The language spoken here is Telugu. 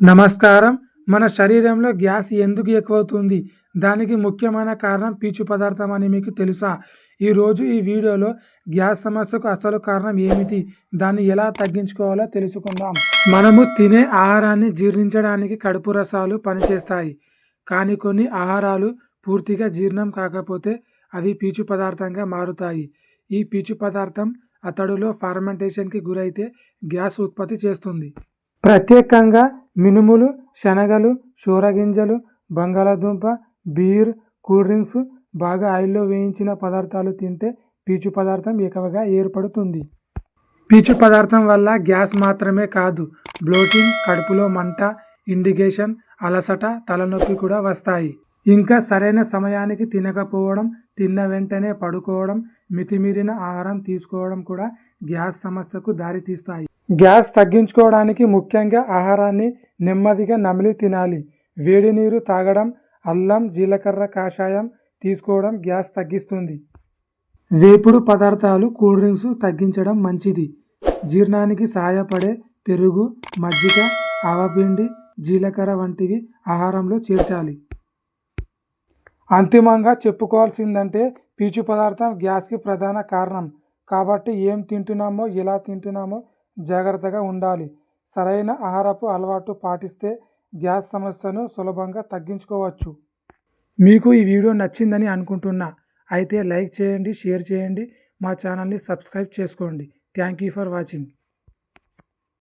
నమస్కారం. మన శరీరంలో గ్యాస్ ఎందుకు ఎక్కువవుతుంది? దానికి ముఖ్యమైన కారణం పీచు పదార్థం అని మీకు తెలుసా? ఈరోజు ఈ వీడియోలో గ్యాస్ సమస్యకు అసలు కారణం ఏమిటి? దాన్ని ఎలా తగ్గించుకోవాలో తెలుసుకుందాం. మనము తినే ఆహారాన్ని జీర్ణించడానికి కడుపు రసాలు పనిచేస్తాయి. కానీ కొన్ని ఆహారాలు పూర్తిగా జీర్ణం కాకపోతే అవి పీచు పదార్థంగా మారుతాయి. ఈ పీచు పదార్థం అతడులో ఫార్మెంటేషన్కి గురైతే గ్యాస్ ఉత్పత్తి చేస్తుంది. ప్రత్యేకంగా మినుములు శనగలు సూరగింజలు బంగాళాదుంప బీర్ కూల్ డ్రింక్స్ బాగా ఆయిల్లో వేయించిన పదార్థాలు తింటే పీచు పదార్థం ఎక్కువగా ఏర్పడుతుంది. పీచు పదార్థం వల్ల గ్యాస్ మాత్రమే కాదు బ్లోటింగ్ కడుపులో మంట ఇండిగేషన్ అలసట తలనొప్పి కూడా వస్తాయి. ఇంకా సరైన సమయానికి తినకపోవడం తిన్న వెంటనే పడుకోవడం మితిమీరిన ఆహారం తీసుకోవడం కూడా గ్యాస్ సమస్యకు దారితీస్తాయి. గ్యాస్ తగ్గించుకోవడానికి ముఖ్యంగా ఆహారాన్ని నెమ్మదిగా నమిలి తినాలి. వేడి నీరు తాగడం అల్లం జీలకర్ర కాషాయం తీసుకోవడం గ్యాస్ తగ్గిస్తుంది. వేపుడు పదార్థాలు కూల్ డ్రింక్స్ తగ్గించడం మంచిది. జీర్ణానికి సహాయపడే పెరుగు మజ్జిగ ఆవపిండి జీలకర్ర వంటివి ఆహారంలో చేర్చాలి. అంతిమంగా చెప్పుకోవాల్సిందంటే పీచు పదార్థం గ్యాస్కి ప్రధాన కారణం. కాబట్టి ఏం తింటున్నామో ఎలా తింటున్నామో జాగ్రత్తగా ఉండాలి. సరైన ఆహారపు అలవాటు పాటిస్తే గ్యాస్ సమస్యను సులభంగా తగ్గించుకోవచ్చు. మీకు ఈ వీడియో నచ్చిందని అనుకుంటున్నా అయితే లైక్ చేయండి షేర్ చేయండి మా ఛానల్ని సబ్స్క్రైబ్ చేసుకోండి. Thank you for watching.